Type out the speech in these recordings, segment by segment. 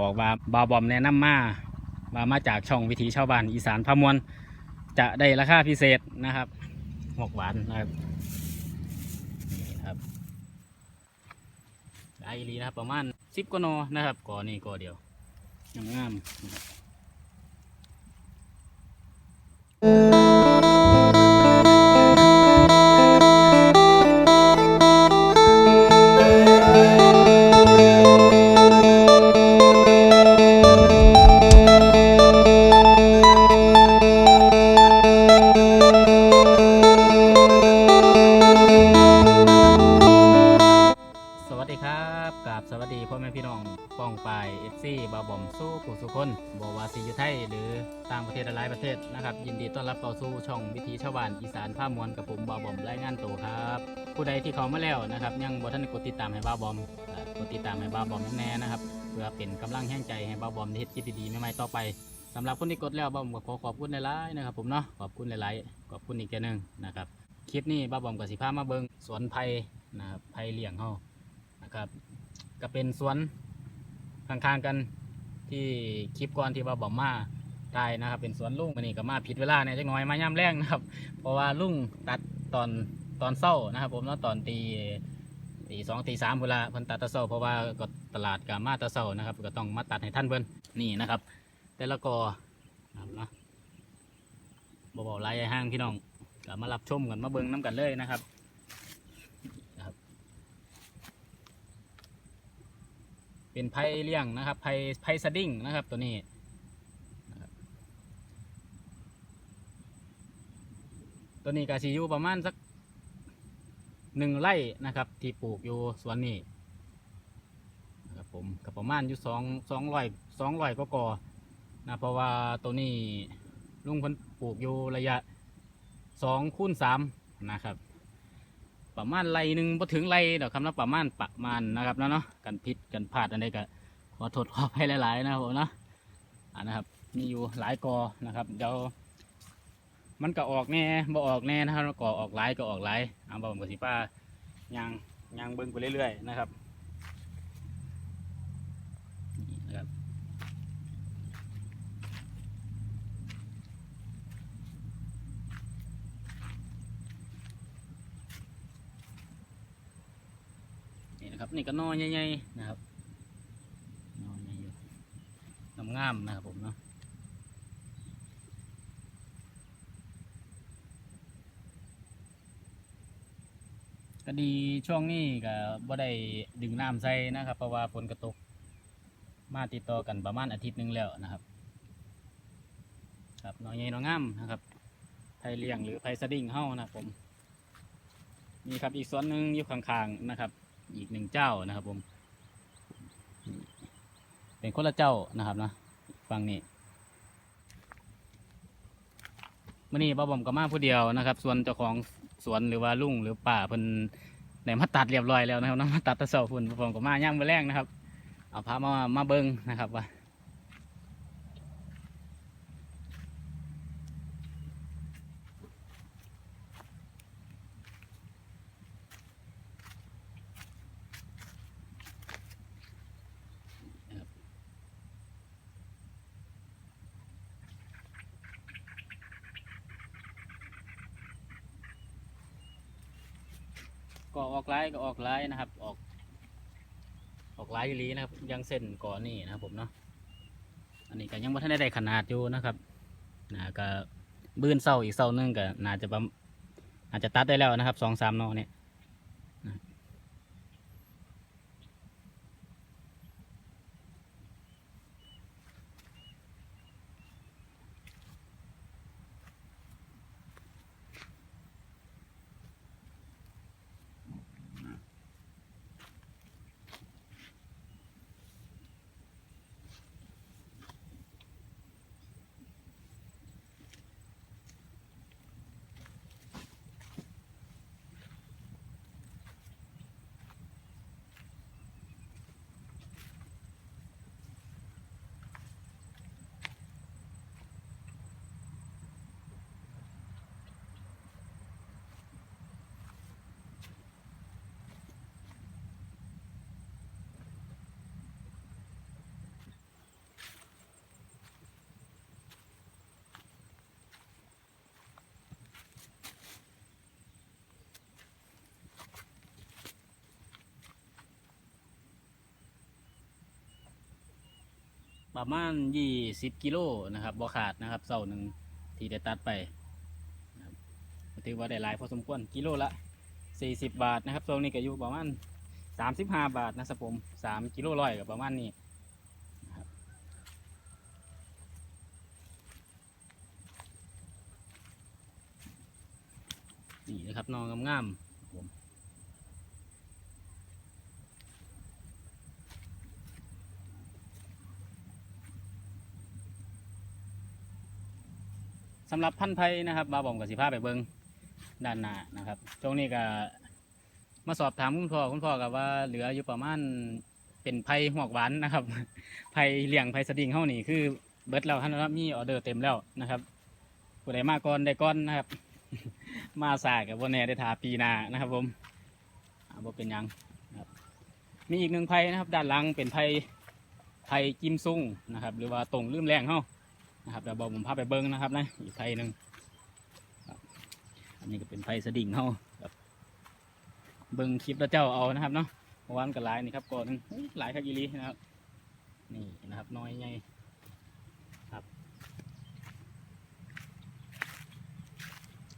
บอกว่าบาบอมแนะนำมาว่ามาจากช่องวิถีชาวบ้านอีสานพามวลจะได้ราคาพิเศษนะครับหมกหวานนะครับนี่ครับได้ลีนะครับประมาณสิบกว่าโนนะครับก่อนี่ก่อเดียวงามๆนะานได้กดติดตามให้บ้าบอมกดติดตามให้บ้าบอมแน่นะครับ เพื่อเป็นกำลังแห่งใจให้บ้าบอมได้เฮ็ดคลิปดีๆใหม่ๆต่อไปสำหรับคนที่กดแล้วบ้าบอมก็ขอขอบคุณหลายๆนะครับผมเนาะขอบคุณหลายๆขอบคุณอีกแค่นึงนะครับคลิปนี้บ้าบอมกับสิพามาเบิงสวนไผ่นะครับไผ่เลี้ยงเฮานะครับ ก็เป็นสวนข้างๆกันที่คลิปก่อนที่ว่าบอมมาได้นะครับ เป็นสวนลุงมันนี่ก็มาผิดเวลาเนี่ยจักน่อยมาย่ำแรงนะครับ เพราะว่าลุงตัดตอนตอนเศร้านะครับ ผมเนาะตอนตี ตีสองตีสามเวลาเพิ่นตัดตะเศร้าเพราะว่าก็ตลาดกับมาตะเศร้านะครับ ก็ต้องมาตัดให้ท่านเพิ่นนี่นะครับ แต่ละกอนะครับนาะบ่บอกลายห้างพี่น้องก็มารับชมกันมาเบิ่งน้กันเลยนะครับเป็นไผ่เลี้ยงนะครับไผ่ไผ่สดิ้งนะครับตัวนี้ตัวนี้กาซีอยู่ประมาณสัก หนึ่งไร่นะครับ ที่ปลูกอยู่สวนนี้นะครับผมกับประมาณอยู่สองสองร้อยสองร้อยก็กอนะเพราะว่าตัวนี้ลุงเพิ่นปลูกอยู่ระยะสองคูณสามนะครับ ประมาณไรหนึ่งพอถึงไรเดี๋ยวคำนั้นประมาณประมาณนะครับแล้วเนาะกันพิษกันพลาดอันใดก็ขอโทษขอให้หลาย ๆ นะครับผมเนาะอ่านะครับมีอยู่หลายกอนะครับเดี๋ยว มันก็ออกแน่บ่ออกแน่นะครับก็ออกหลายก็ออกหลายเอาบอกกับสิป้ายางยางเบิ้งไปเรื่อยๆนะครับนี่นะครับนี่นะครับนี่ก็นอใหญ่ๆนะครับนอใหญ่อยู่งามๆนะครับผมเนาะ ก็ดีช่วงนี้ก็บ่ได้ดึงน้ำใส่นะครับเพราะว่าฝนกระตก มาติดต่อกันประมาณอาทิตย์หนึ่งแล้วนะครับ ครับน้อยใหญ่น้อยงามนะครับไผ่เลี้ยงหรือไผ่สดิ้งเฮ้านะผมมีครับอีกส่วนหนึ่งอยู่ข้างๆนะครับ อีกหนึ่งเจ้านะครับผม เป็นคนละเจ้านะครับนะฟังนี่มื่อนี้ป้าบอมก็มาผู้เดียวนะครับ ส่วนเจ้าของ สวนหรือว่าลุงหรือป่าเพิ่นในมาตัดเรียบร้อยแล้วนะครับนาะมาตัดตะเสาฝุ่นผมก็มาย่างมาแรงนะครับเอาพามามาเบิ้งนะครับว่า ก็ออกไล่ก็ออกไล่นะครับ ออกออกไลายอีหลีนะครับ ยังเส้นก่อนนี่นะครับผมเนาะอันนี้ก็ยังไม่ทันได้ได้ขนาดอยู่นะครับนะก็บื้นเสาอีกเสาหนึงก็น่าจะประมอาจจะตัดได้แล้วนะครับสองสามนอเนี่ย ประมาณยี่สิบกิโลนะครับบ่ขาดนะครับเสาหนึ่งที่ได้ตัดไปถือว่าได้หลายพอสมควรกิโลละสี่สิบบาทนะครับตรงนี้ก็อยู่ประมาณสามสิบห้าบาทนะครับผมสามกิโลร้อยกับประมาณนี้นี่นะครับนองงามๆครับผม สำหรับพันธุ์ไผ่นะครับบาบอมกับสิพาไปเบิงด้านหน้านะครับตรงนี้ก็มาสอบถามคุณพ่อคุณพ่อกับว่าเหลืออยู่ประมาณเป็นไผ่หวกหวานนะครับไผ่เหลียงไผ่สดิ้งเฮานี่คือเบิดแล้วท่านรับมีออเดอร์เต็มแล้วนะครับผู้ใดมาก่อนได้ก่อนนะครับ มาสายกับวันแน่ได้ทาปีนานะครับ ผมบ่เป็นยังมีอีกหนึ่งไผ่นะครับ ด้านหลังเป็นไผ่ไผ่กิมซุงนะครับ หรือว่าตรงลืมแรงเฮา นะครับเดี๋ยวบอกผมพาไปเบิ้งนะครับนะอีกไผ่หนึ่งอันนี้ก็เป็นไผ่สดิ่งเขาครับเบิ้งคลิปแล้วเจ้าเอานะครับเนาะเมื่อวานก็หลายนี่ครับก่อนหนึงหลายครับอีหลีนะครับ นี่นะครับน้อยใหญ่ครับ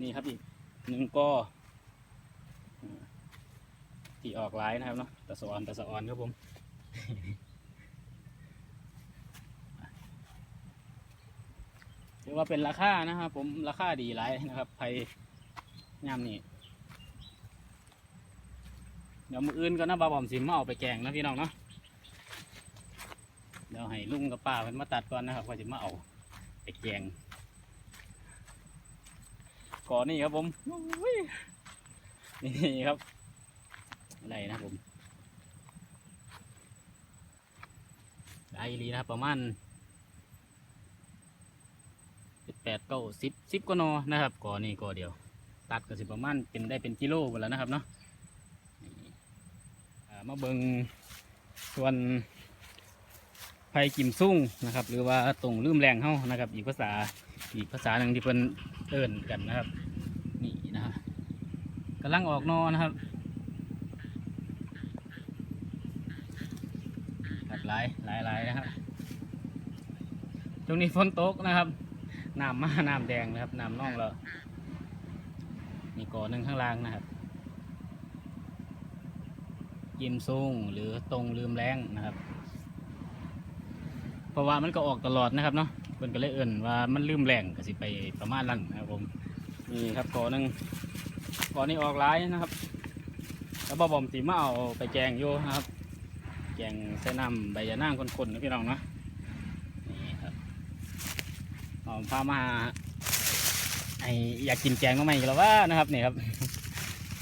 นี่ครับอีกหนึ่งกออ่าที่ออกหลายนะครับเนาะตะสะออนตะสะออนครับผม ถือว่าเป็นราคานะครับ ผมราคาดีหลายนะครับไผ่ยามนี้เดี๋ยวมืออื่นก็นะบาบอมสิมาเอาไปแกงนะพี่น้องเนาะเดี๋ยวให้ลุงกับป้าเพิ่นมาตัดก่อนนะครับก็จะมาเอาไปแกงก่อนนี่ครับผมนี่ครับอะไรนะผมได้ลีนะครับประมาณ แปดเก้าสิบสิบก็นอนะครับก่อนี่ก่อเดียว ตัดก็สิประมาณเป็นได้เป็นกิโลหมดแล้วนะครับเนาะมาเบิงส่วนไผ่กิมซุ่งนะครับ หรือว่าตรงลืมแรงเฮานะครับ อีกภาษาอีกภาษาหนึ่งที่เพิ่นเอิ้นกันนะครับ นี่นะฮะกำลังออกนอนะครับครับหลายหลายหลายนะครับช่วงนี้ฝนตกนะครับ น้ำมาน้ำแดงนะครับน้ำน่องแล้วมีก่อหนึ่งข้างล่างนะครับ ยิมซุงหรือตรงลืมแรงนะครับ เพราะว่ามันก็ออกตลอดนะครับเนาะเพิ่นก็เลยเอิ่นว่ามันลืมแรงก็สิไปประมาณนั้นนะครับผมนี่ครับก่อหนึ่งก่อนี้ออกหลายนะครับแล้วบ่บอมสีมาเอาไปแกงอยู่นะครับ แกงใส่น้ำใบยะนางคนๆนะพี่น้องเนาะ นี่ครับ อ๋อ พามาไออยากกินแกงก็ไม่กันแล้วว่านะครับนี่ครับ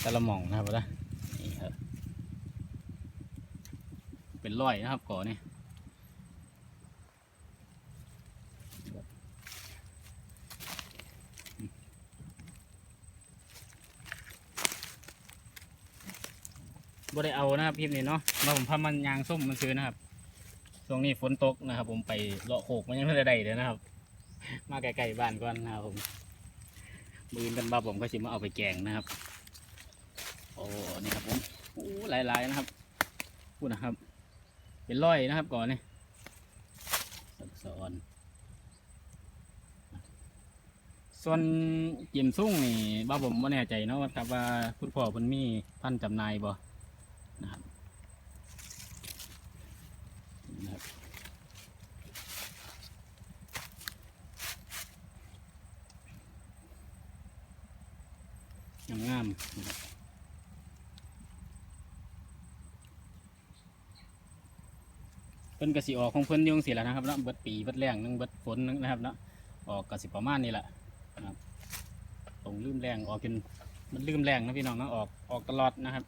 กระหม่องนะครับนะนี่ครับเป็นร้อยนะครับก่อนี่บ่ได้เอานะครับพิมพ์นี่เนาะมาผมพามันยางส้มมันซื้อนะครับช่วงนี้ฝนตกนะครับ ผมไปเลาะโขกมันยังไม่ได้เลยนะครับ มาไกลๆบ้านก่อนนะครับผมมือกันบ้าผมก็สิมาเอาไปแกงนะครับ โอ้นี่ครับผมโอ้หลายๆนะครับพูดนะครับ เป็นร้อยนะครับก่อนนี่สักสอนส่วนจิมซุ่งนี่บ้าผมไม่แน่ใจเนาะว่าครับว่าคุณพ่อคุณมีพันธุ์จำนายบ่นะครับ งามงามๆนะครับเพิ่นกสิออกของเพิ่นยุ่งสิแหละนะครับเนาะเบิดปีเบิดแรงนึงเบิดฝนนึงนะครับเนาะออกกระสิประมาณนี้แหละนะครับตรงลืมแรงออกจนมันลืมแรงนะพี่น้องนะออกออกตลอดนะครับ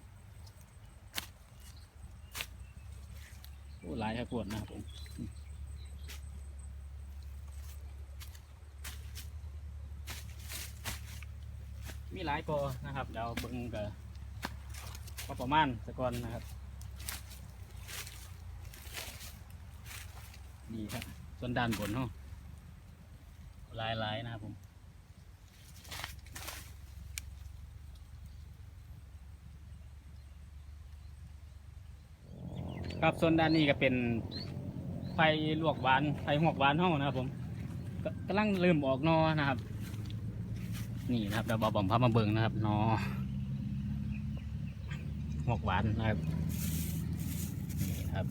โอ้หลายครับปวดนะครับผม มีหลายกอนะครับเดี๋ยวเบิ่งกับก็ประมาณสะก่อนนะครับนี่ครับส่วนด้านบนเนาะลายลายๆนะครับผมครับส่วนด้านนี้ก็เป็นไฟลวกหวานไฟหวกหวานห้องนะครับผมกกำลังเริ่มออกนอนะครับ นี่นะครับเดี๋ยวบาบอมพามาเบิงนะครับนอหวกหวานนะครับนี่ครับ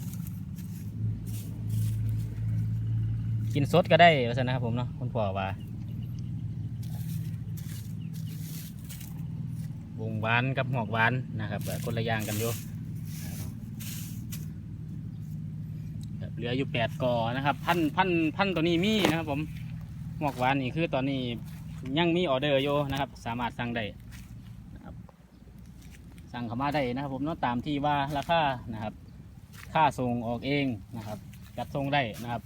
กินสดก็ได้ว่าซั่นนะครับผมเนาะคุณพ่อว่าวงหวานกับหอกหวานนะครับคนละอย่างกันอยู่ครับเหลืออยู่แปดกอนะครับ พันพันพันตัวนี้มีนะครับผมหอกหวานนี่คือตอนนี้ ยังมีออเดอร์อยู่นะครับ สามารถสั่งได้นะครับสั่งเข้ามาได้นะครับ ผมเนาะตามที่ว่าราคานะครับ ค่าส่งออกเองนะครับ จัดส่งได้นะครับ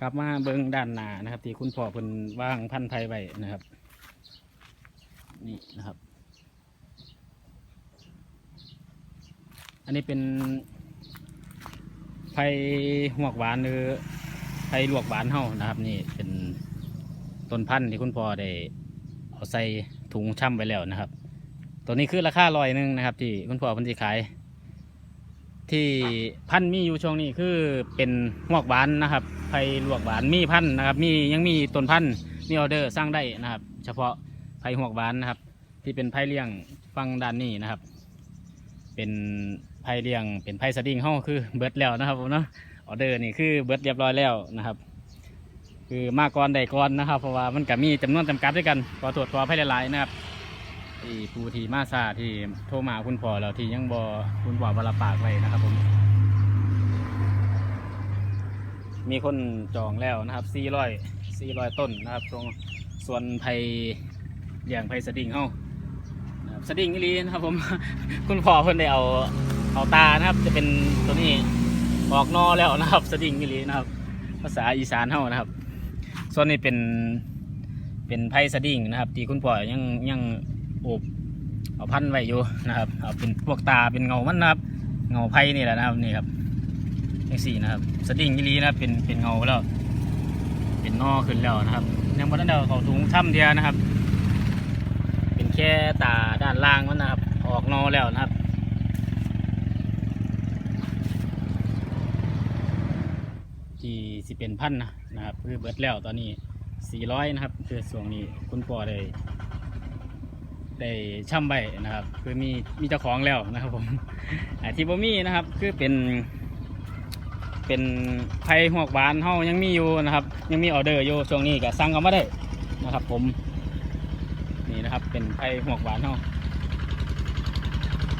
กลับมาเบิ้งด้านหน้านะครับ ที่คุณพ่อเพิ่นว่างพันธุ์ไทยไว้นะครับ นี่นะครับ อันนี้เป็นไผ่หวกหวานหรือไผ่ลวกหวานเฮานะครับ นี่เป็นต้นพันธุ์ที่คุณพ่อได้เอาใส่ถุงช่ำไว้แล้วนะครับ ตัวนี้คือราคาร้อยหนึ่งนะครับ ที่คุณพ่อพิ่นสิขาย ที่พันธุ์มีอยู่ช่วงนี้คือเป็นหวกหวานนะครับไผ่ลวกหวานมีพันธุ์นะครับ มียังมีต้นพันธุ์มีออเดอร์สร้างได้นะครับ เฉพาะไผ่หวกหวานนะครับ ที่เป็นไผ่เลี้ยงฟังด้านนี้นะครับ เป็นไผ่เลี้ยง เป็นไผ่สดิ้งเฮาคือเบิดแล้วนะครับผมเนาะออเดอร์นี่คือเบิดเรียบร้อยแล้วนะครับ คือมาก่อนได้ก่อนนะครับ เพราะว่ามันก็มีจำนวนจำกัดด้วยกันขอตรวจขอไผ่หลายๆนะครับที่ผู้ที่มาซาที่โทรมาคุณพ่อแล้วที่ยังบอคุณพ่อบรับปากไว้นะครับผมมีคนจองแล้วนะครับ400 400 ต้นนะครับ ตรงส่วนไผ่เลี้ยงไผ่สดิ้งเฮานะครับ สดิ้งอีลีนะครับ ผม คุณพ่อเพิ่นได้เอาเอาตานะครับ จะเป็นตัวนี้ออกนอแล้วนะครับ สดิ้งอีลีนะครับ ภาษาอีสานเฮานะครับ ส่วนนี้เป็นเป็นไผ่สดิ้งนะครับ ที่คุณพ่อยังยังโอบเอาพันไว้อยู่นะครับ เอาเป็นพวกตาเป็นเงามันนะครับ เงาไผ่นี่แหละนะครับนี่ครับจังสี่นะครับสดิ้งยีรีนะครับเป็นเป็นเงาแล้ว เป็นนอขึ้นแล้วนะครับ ยังบนนั้นเดียวเขาถุงช่ำเดียนะครับ เป็นแค่ตาด้านล่างมันนะครับ ออกนอแล้วนะครับ ที่สิเป็นพันนะนะครับคือเบิดแล้วตอนนี้400นะครับ คือส่วนนี้คุณพ่อได้ได้ช่ำใบนะครับ คือมีมีเจ้าของแล้วนะครับผมที่บ่มีนะครับคือเป็น เป็นไผ่หวกหวานเฮายังมีอยู่นะครับ ยังมีออเดอร์อยู่ช่วงนี้ก็สั่งกันมาได้นะครับ ผม นะครับ เป็นไผ่หวกหวานเฮา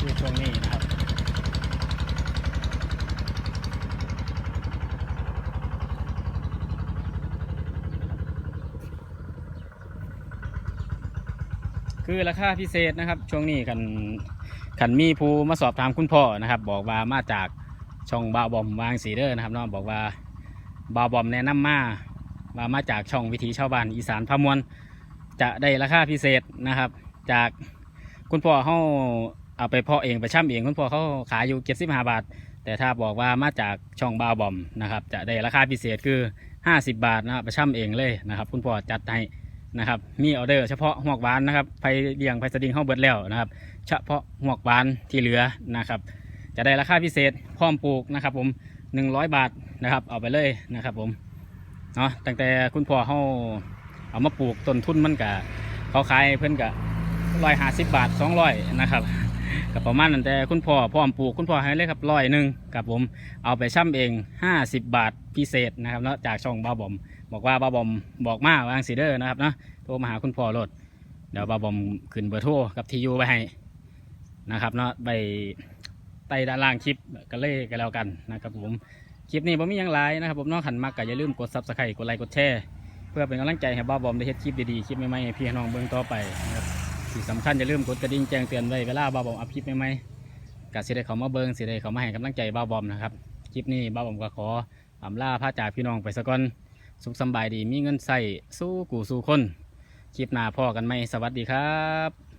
คือช่วงนี้นะครับคือราคาพิเศษนะครับ ช่วงนี้กันขันมีผู้มาสอบถามคุณพ่อนะครับ บอกว่ามาจากช่องบาวบอมวางสีเดอร์นะครับน้องบอกว่าบาวบอมแนะนำมาว่ามาจากช่องวิถีชาวบ้านอีสานพะมวล จะได้ราคาพิเศษนะครับ จากคุณพ่อเขาเอาไปเพาะเองไปช่ำเองคุณพ่อเขาขายอยู่เจ็ดสิบห้าบาท แต่ถ้าบอกว่ามาจากช่องบาวบอมนะครับจะได้ราคาพิเศษคือ 50 บาทนะครับไปช่ำเองเลยนะครับ คุณพ่อจัดให้นะครับมีออเดอร์เฉพาะหวกหวานนะครับไปเลี้ยงไปสดิงเข้าเบิดแล้วนะครับ เฉพาะหวกหวานที่เหลือนะครับ จะได้ราคาพิเศษพร้อมปลูกนะครับ ผม 100 บาทนะครับเอาไปเลยนะครับ ผมเนาะตั้งแต่คุณพ่อเขา เอามาปลูกต้นทุนมันกะเขาขายเพิ่อนกะร้อยห้าสิบบาทสองร้อยนะครับกับประมาณนั้นแต่คุณพ่อพร้อมปลูกคุณพ่อให้เลยครับร้อยหนึ่งกับผมเอาไปช่ำเอง50บบาทพิเศษนะครับเนาะจากช่องบ้าบอม บอกว่าบ้าบอมบอกมาวางสีเดอร์นะครับเนาะโทรมาหาคุณพ่อโลดเดี๋ยวบ้าบอมขึ้นเบอร์โทรกับทียูไปให้นะครับเนาะไปใต้ด้านล่างคลิปกันเลยกันแล้วกันนะครับผมคลิปนี้ผมมียังไลายนะครับผมน้องขันมากก็อย่าลืมกดซับสไครต์กดไลค์กดแชร์ เพื่อเป็นกำลังใจให้บ้าบอมได้เฮ็ดคลิปดีๆคลิปใหม่ๆให้พี่น้องเบิ่งต่อไปนะครับที่สำคัญอย่าลืมกดกระดิ่งแจ้งเตือนไว้เวลาบ้าบอมอัพคลิปใหม่ๆก็สิได้เขามาเบิ้งสิได้เขามาให้กำลังใจบ้าบอมนะครับคลิปนี้บ้าบอมก็ขออำลาพระจากพี่น้องไปสะก่อนสุขสบายดีมีเงินใส่สู้กูสู้คนคลิปหน้าพ่อกันไหมสวัสดีครับ